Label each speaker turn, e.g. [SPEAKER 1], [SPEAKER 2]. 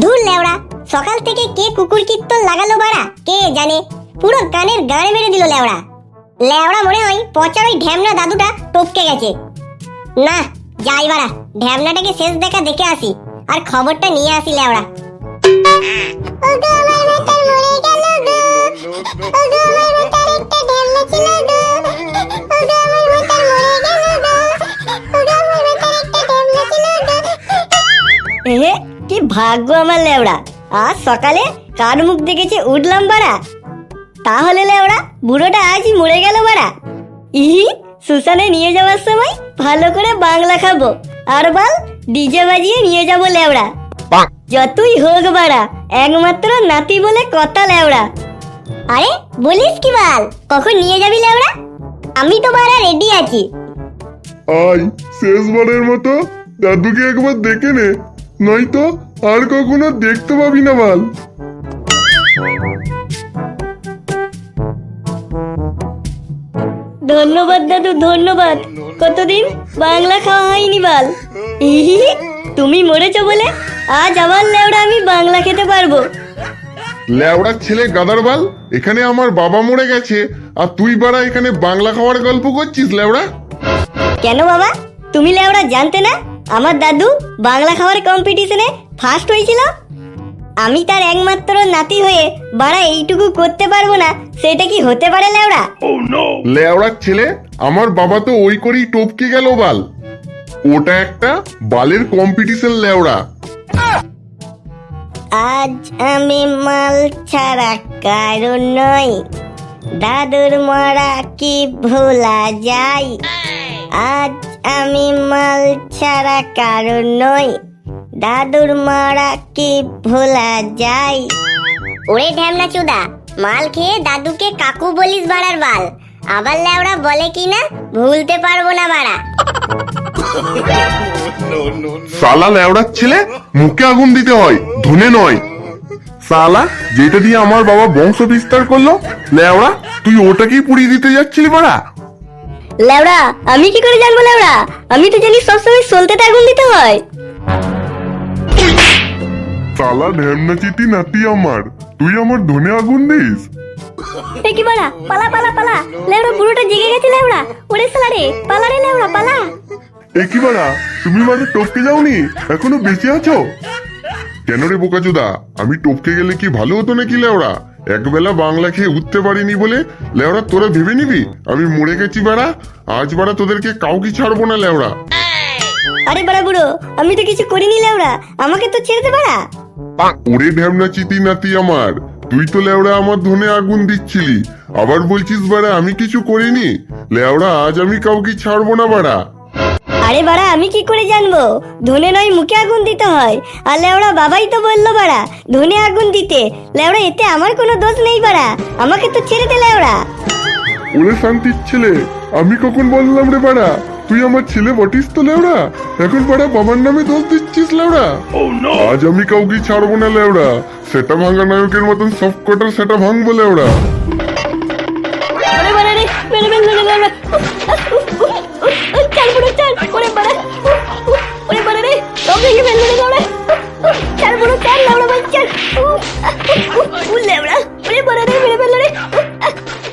[SPEAKER 1] ধুর লেওড়া সকাল থেকে কে কুকুর কীর্তন লাগালো বাড়া? কে জানে? পুরো কানের গাড়ে মেরে দিল লেওড়া। লেওড়া মনে হয় পচার ওই ঢ্যামনা দাদুটা টপকে গেছে। না যাই বাড়া ঢ্যামনাটাকে শেষ দেখা দেখে আসি আর খবরটা নিয়ে আসি লেওড়া। ভাগ্য আমার লেওড়া। আজ সকালে কার মুখ দেখেছে উঠলাম বাড়া? তাহলে লেওড়া বুড়োটা আজই মরে গেল বাড়া। ইহি সুসানে নিয়ে যাওয়ার সময় ভালো করে বাংলা খাব। আর বল ডিজে বাজিয়ে নিয়ে যাব লেওড়া। যতই হোক বাড়া একমাত্র নাতি বলে কথা লেওড়া। আরে বলিস কি বাল কখন নিয়ে যাবি লেওড়া? আমি তো বাড়া রেডি আছি।
[SPEAKER 2] আয় শেষবারের মতো দাদুকে একবার দেখে নে। নয়তো আর কখনো দেখতে পাবি না বাল।
[SPEAKER 1] ধন্যবাদ দাদু ধন্যবাদ। কতদিন বাংলা খাওয়া হয়নি বাল? তুমি মরেছো বলে আজ আবার লেওড়া আমি বাংলা খেতে পারব।
[SPEAKER 2] ল্যাওড়ার ছেলে গাদার বাল এখানে আমার বাবা মরে গেছে আর তুই বাড়া এখানে বাংলা খাওয়ার গল্প করছিস লেওড়া?
[SPEAKER 1] কেন বাবা? তুমি লেওড়া জানতে না? আমার দাদু বাংলা খাওয়ার কম্পিটিশনে ফার্স্ট হয়েছিল। আমি তার একমাত্র নাতি হয়ে বাড়া এইটুকু করতে পারব না সেটা কি হতে পারে লেওড়া?
[SPEAKER 2] ল্যাওড়ার ছেলে আমার বাবা তো ওই করেই টপকে গেল বাল। ওটা একটা বালের কম্পিটিশন লেওড়া।
[SPEAKER 1] আজ আমি মাল ছাড়া কারণ নই। দাদুর মরা কি ভোলা যায়? আজ আমি মাল ছাড়া কারণ নই। দাদুর মারা কি ভোলা যায়? ওরে ঢ্যামনা চুদা মাল খেয়ে দাদুকে কাকু বলিস বাড়ার বাল। আবার লেওড়া বলে কি না ভুলতে পারব না বাড়া।
[SPEAKER 2] সালা ল্যাওড়ার ছেলে মুখে আগুন দিতে হয় ধুনে নয়। সালা যেটা দিয়ে আমার বাবা বংশ বিস্তার করল ল্যাওড়া তুই ওটাকেই পুড়িয়ে দিতে যাচ্ছিলি বাড়া?
[SPEAKER 1] লেওড়া আমি কি করে জানব লেওড়া? আমি তো জানি সবসময় সলতেতে আগুন দিতে হয়।
[SPEAKER 2] সালা ঢ্যামনা চিতি নাতি আমার? তুই আমার ধনে আগুন দিস?
[SPEAKER 1] এ কি বাড়া পালা পালা পালা। লেওড়া পুরোটা জেগে গেছে লেওড়া। ওরে সালা রে পালা রে লেওড়া পালা।
[SPEAKER 2] একই বাড়া তুমি মানে টপকে যাওনি? এখনও বেঁচে আছো? কেন রে বোকাচোদা? আমি টপকে গেলে কি ভালো হতো নাকি লেওড়া? একবেলা বাংলা খেয়ে উঠতে পারিনি বলে লেওড়া তোরা ভেবে নিবি? আমি মরে গেছি বাড়া আজ বাড়া তোদেরকে কাউকে ছাড়বো না লেওড়া।
[SPEAKER 1] আরে বাড়া বুড়ো আমি তো কিছু করিনি লেওড়া আমাকে তো ছেড়ে দে বাড়া।
[SPEAKER 2] ওরে ঢ্যামনা চিতি নাতি আমার তুই তো লেওড়া আমার ধনে আগুন দিচ্ছিলি আবার বলছিস বাড়া আমি কিছু করিনি লেওড়া আজ আমি কাউকে ছাড়বো না বাড়া।
[SPEAKER 1] আরে বাড়া আমি কি করে জানব? ধনে নয় মুখে আগুন দিতে হয়। আর লেওড়া বাবাই তো বলল বাড়া ধনে আগুন দিতে। লেওড়া এতে আমার কোনো দোষ নেই বাড়া। আমাকে তো ছেড়ে দে লেওড়া।
[SPEAKER 2] ওরে শান্তির ছেলে আমি কখন বললাম রে বাড়া? তুই আমার ছেলে বটিস তো লেওড়া? এখন বাড়া বাবার নামে দোষ দিচ্ছিস লেওড়া? আজ আমি কাউকে ছাড়বো না লেওড়া। সেটা ভাঙা নায়কের মতন সব কটার সেটা ভাঙবো লেওড়া।
[SPEAKER 1] อู้เร็ว